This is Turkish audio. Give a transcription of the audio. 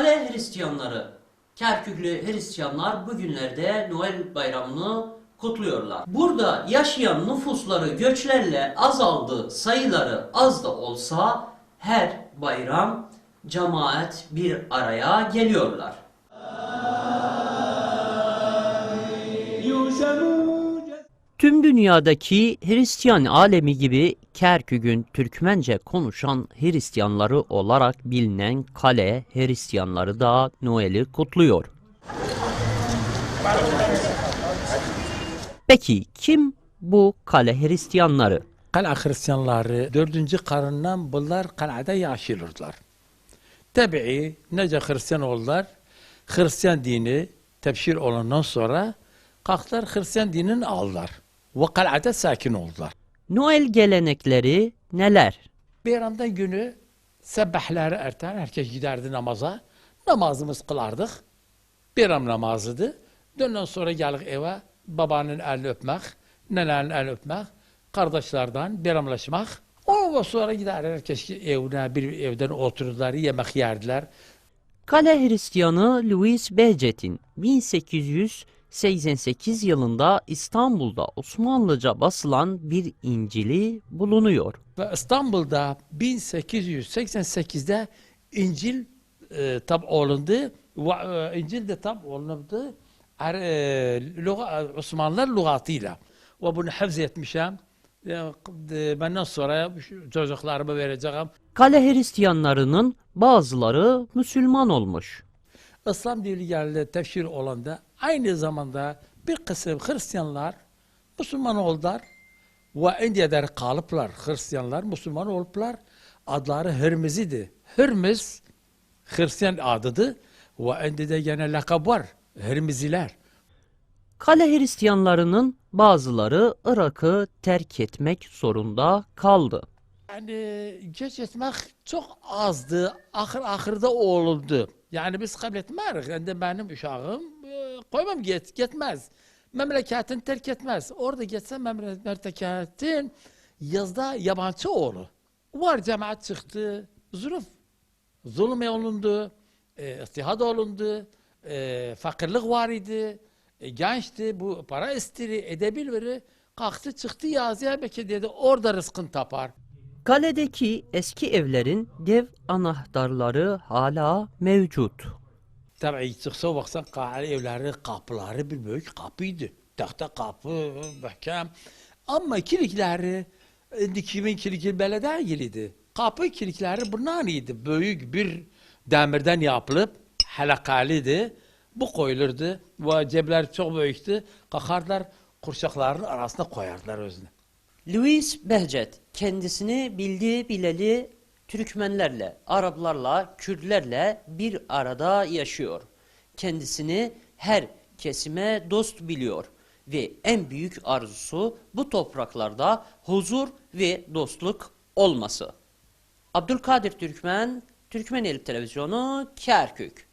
Kale Hristiyanları, Kerküklü Hristiyanlar bugünlerde Noel bayramını kutluyorlar. Burada yaşayan nüfusları göçlerle azaldı, sayıları az da olsa her bayram cemaat bir araya geliyorlar. Tüm dünyadaki Hristiyan alemi gibi Kerkük'ün Türkmence konuşan Hristiyanları olarak bilinen Kale Hristiyanları da Noel'i kutluyor. Peki kim bu Kale Hristiyanları? Kala Hristiyanları 4. karından bunlar kalada yaşıyorlar. Tabii nece Hristiyan oldular. Hristiyan dini tebşir olandan sonra kalktılar Hristiyan dinini aldılar ve kal'ate sakin oldular. Noel gelenekleri neler? Beyram'da günü sebahları erten herkes giderdi namaza. Namazımız kılardık. Beyram namazıydı. Dönden sonra geldik eve babanın elini öpmek, nenenin elini öpmek, kardeşlerden beyramlaşmak. Ondan sonra gider herkes evine bir evden otururlar, yemek yerdiler. Kale Hristiyanı Louis Belcet'in 1800 88 yılında İstanbul'da Osmanlıca basılan bir İncil'i bulunuyor. Ve İstanbul'da 1888'de İncil e, tab olundu. Ve, e, İncil de tab olundu. Er, e, luga, Osmanlılar lügatıyla. Ve bunu hafız etmişim. E, benden sonra çocuklarıma vereceğim. Kale Hristiyanlarının bazıları Müslüman olmuş. İslam dili yerli tefsir olanda aynı zamanda bir kısım Hristiyanlar Müslüman oldular ve India'da kalıplar Hristiyanlar Müslüman oldular. Adları Hürmüz'idi. Hürmüz Hristiyan adıdır ve India'da gene lakab var. Hürmüziler. Kale Hristiyanlarının bazıları Irak'ı terk etmek zorunda kaldı. Yani geç etmek çok azdı. Ahır ahırda olundu. Yani biz kabul etmeyiz. Yani benim uşağım koymam git, gitmez. Memleketin terk etmez. Orada geçse memle- memleketin yazda yabancı oğlu. Var cemaat çıktı. Zulüm. Zulüm olundu. E, istihad olundu. E, fakirlik var idi. E, gençti. Bu para istiri edebilir. Kalktı çıktı yazıya belki dedi orada rızkını tapar. Kaledeki eski evlerin dev anahtarları hala mevcut. Tabii çıksa baksan kale evleri kapıları bir büyük kapıydı. Tahta kapı, mahkem. Ama kilikleri indi kimin kiliki belediye ilgiliydi. Kapı kilikleri bunlar idi. Büyük bir demirden yapılıp halakalıydı. Bu koyulurdu ve cepler çok büyüktü. Kalkarlar kurşakların arasına koyardılar özüne. Louis Behçet kendisini bildiği bileli Türkmenlerle, Araplarla, Kürtlerle bir arada yaşıyor. Kendisini her kesime dost biliyor ve en büyük arzusu bu topraklarda huzur ve dostluk olması. Abdülkadir Türkmen, Türkmen Elif Televizyonu, Kerkük.